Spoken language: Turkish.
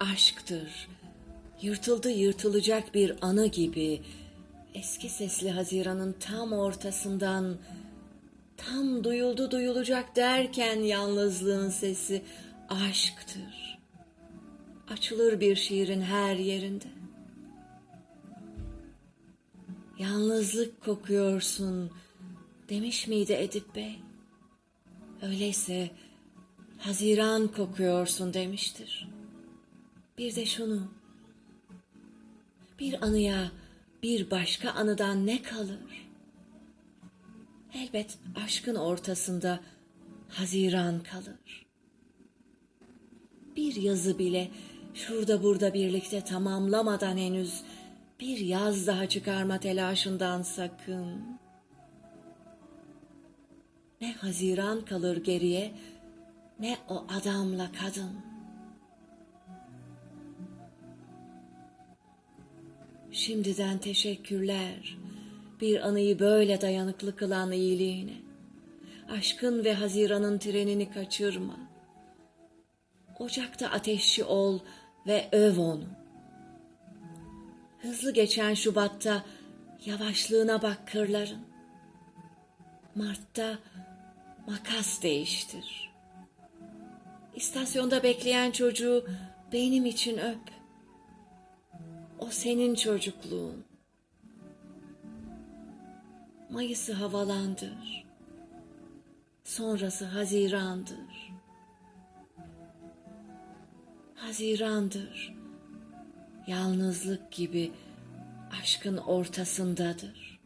aşktır. Yırtıldı yırtılacak bir anı gibi eski sesli Haziran'ın tam ortasından tam duyuldu duyulacak derken yalnızlığın sesi aşktır. Açılır bir şiirin her yerinde. Yalnızlık kokuyorsun demiş miydi Edip Bey? Öyleyse Haziran kokuyorsun demiştir. Bir de şunu. Bir anıya bir başka anıdan ne kalır? Elbet aşkın ortasında Haziran kalır. Bir yazı bile şurada burada birlikte tamamlamadan henüz bir yaz daha çıkarma telaşından sakın. Ne Haziran kalır geriye ne o adamla kadın. Şimdiden teşekkürler. Bir anıyı böyle dayanıklı kılan iyiliğine. Aşkın ve Haziran'ın trenini kaçırma. Ocakta ateşçi ol ve öv onu. Hızlı geçen Şubat'ta yavaşlığına bak kırların. Mart'ta makas değiştir. İstasyonda bekleyen çocuğu benim için öp. O senin çocukluğun. Mayıs'ı havalandır. Sonrası Haziran'dır. Haziran'dır. Yalnızlık gibi aşkın ortasındadır.